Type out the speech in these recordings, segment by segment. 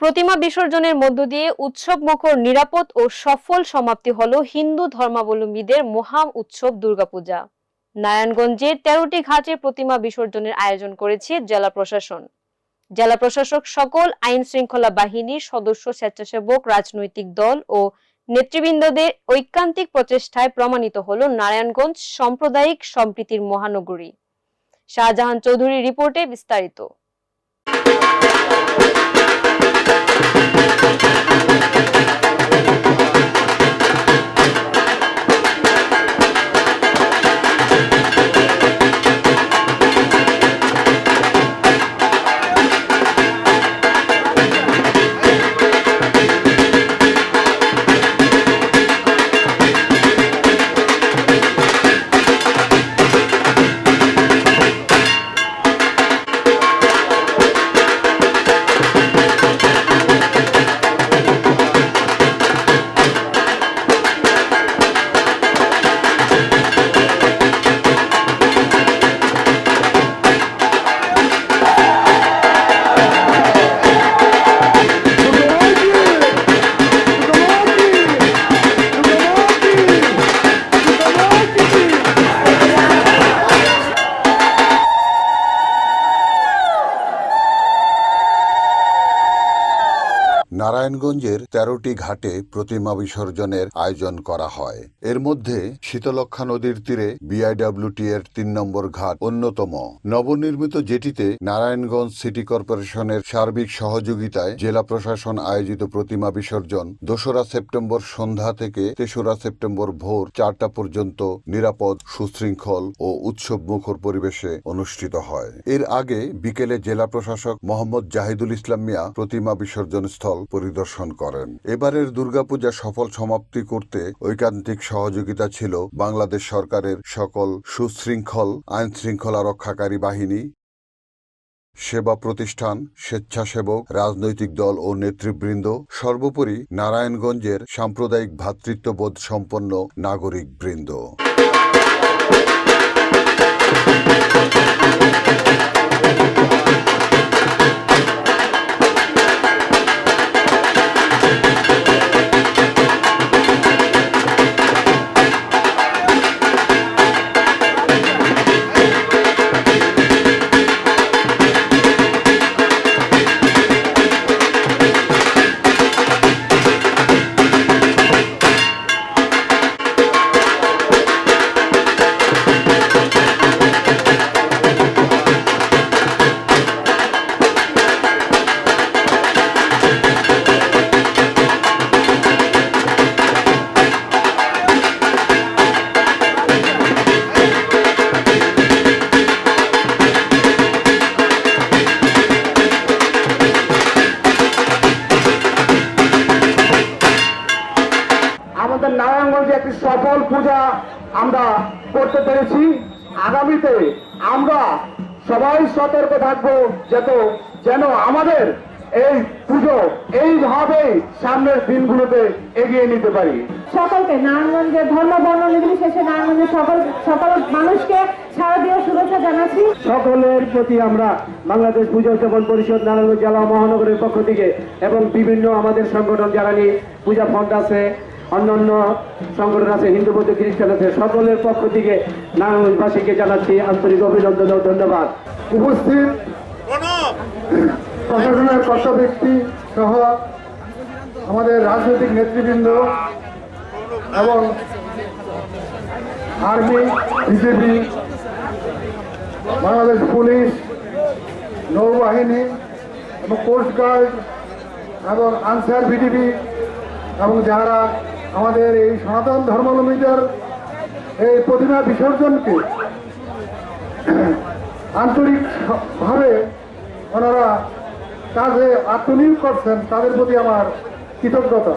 প্রতিমা বিসর্জনের মধ্য দিয়ে উৎসব মুখর নিরাপদ ও সফল সমাপ্তি হল হিন্দু ধর্মাবলম্বীদের মহা উৎসব দুর্গাপূজা। নারায়ণগঞ্জের তেরোটি ঘাটে প্রতিমা বিসর্জনের আয়োজন করেছে জেলা প্রশাসন। জেলা প্রশাসক সকল আইন শৃঙ্খলা বাহিনীর সদস্য, স্বেচ্ছাসেবক, রাজনৈতিক দল ও নেতৃবৃন্দদের ঐকান্তিক প্রচেষ্টায় প্রমাণিত হল নারায়ণগঞ্জ সাম্প্রদায়িক সম্প্রীতির মহানগরী। শাহজাহান চৌধুরী রিপোর্টে বিস্তারিত। thank নারায়ণগঞ্জের তেরোটি ঘাটে প্রতিমা বিসর্জনের আয়োজন করা হয়। এর মধ্যে শীতলক্ষা নদীর তীরে বিআইডব্লিউটি এর তিন নম্বর ঘাট অন্যতম। নবনির্মিত জেটিতে নারায়ণগঞ্জ সিটি কর্পোরেশনের সার্বিক সহযোগিতায় জেলা প্রশাসন আয়োজিত প্রতিমা বিসর্জন দোসরা সেপ্টেম্বর সন্ধ্যা থেকে তেসরা সেপ্টেম্বর ভোর চারটা পর্যন্ত নিরাপদ, সুশৃঙ্খল ও উৎসব মুখর পরিবেশে অনুষ্ঠিত হয়। এর আগে বিকেলে জেলা প্রশাসক মোহাম্মদ জাহিদুল ইসলাম মিয়া প্রতিমা বিসর্জন স্থল পরিদর্শন করেন। এবারের দুর্গাপূজা সফল সমাপ্তি করতে ঐকান্তিক সহযোগিতা ছিল বাংলাদেশ সরকারের সকল সুশৃঙ্খল আইন শৃঙ্খলা রক্ষাকারী বাহিনী, সেবা প্রতিষ্ঠান, স্বেচ্ছাসেবক, রাজনৈতিক দল ও নেতৃবৃন্দ, সর্বোপরি নারায়ণগঞ্জের সাম্প্রদায়িক ভ্রাতৃত্ববোধ সম্পন্ন নাগরিক বৃন্দ নারায়ণগঞ্জে একটি সফল পূজা আমরা করতে পেরেছি। আগামীতে আমরা সবাই সতর্ক থাকব যেত যেন আমাদের এই পুজো এইভাবেই সামনের দিনগুলোতে এগিয়ে নিতে পারি। সকলকে নারায়ণগঞ্জের ধর্ম বর্ণ নির্বিশেষে নারায়ণগঞ্জের সকল সকল মানুষকে শারদীয় শুভেচ্ছা জানাচ্ছি। সকলের প্রতি আমরা বাংলাদেশ পুজো উদযাপন পরিষদ নারায়ণগঞ্জ জেলা মহানগরের পক্ষ থেকে এবং বিভিন্ন আমাদের সংগঠন যারা নিয়ে পূজা ফন্ড আছে অন্যান্য সংগঠন আছে, হিন্দু, বৌদ্ধ, খ্রিস্টান আছে, সকলের পক্ষ থেকে নারায়ণগঞ্জবাসীকে জানাচ্ছি আন্তরিক অভিনন্দন ও ধন্যবাদ। উপস্থিত প্রশাসনের কর্তা ব্যক্তি সহ আমাদের রাজনৈতিক নেতৃবৃন্দ এবং আর্মি, বিজেপি, বাংলাদেশ পুলিশ, নৌবাহিনী এবং কোস্টগার্ড এবং আনসার বিডিবি এবং যারা আমাদের এই সনাতন ধর্মাবলম্বীদের এই প্রতিমা বিসর্জনকে আন্তরিকভাবে ওনারা কাজে আত্মনিয়োগ করছেন, তাদের প্রতি আমার কৃতজ্ঞতা।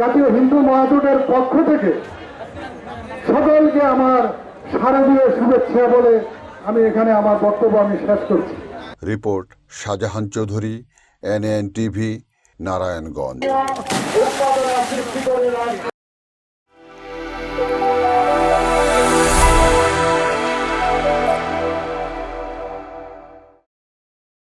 জাতীয় হিন্দু মহাজোটের পক্ষ থেকে সকলকে আমার শারদীয় শুভেচ্ছা বলে আমি এখানে আমার বক্তব্য আমি শেষ করছি। Report Shahjahan Chowdhury NN TV Narayanganj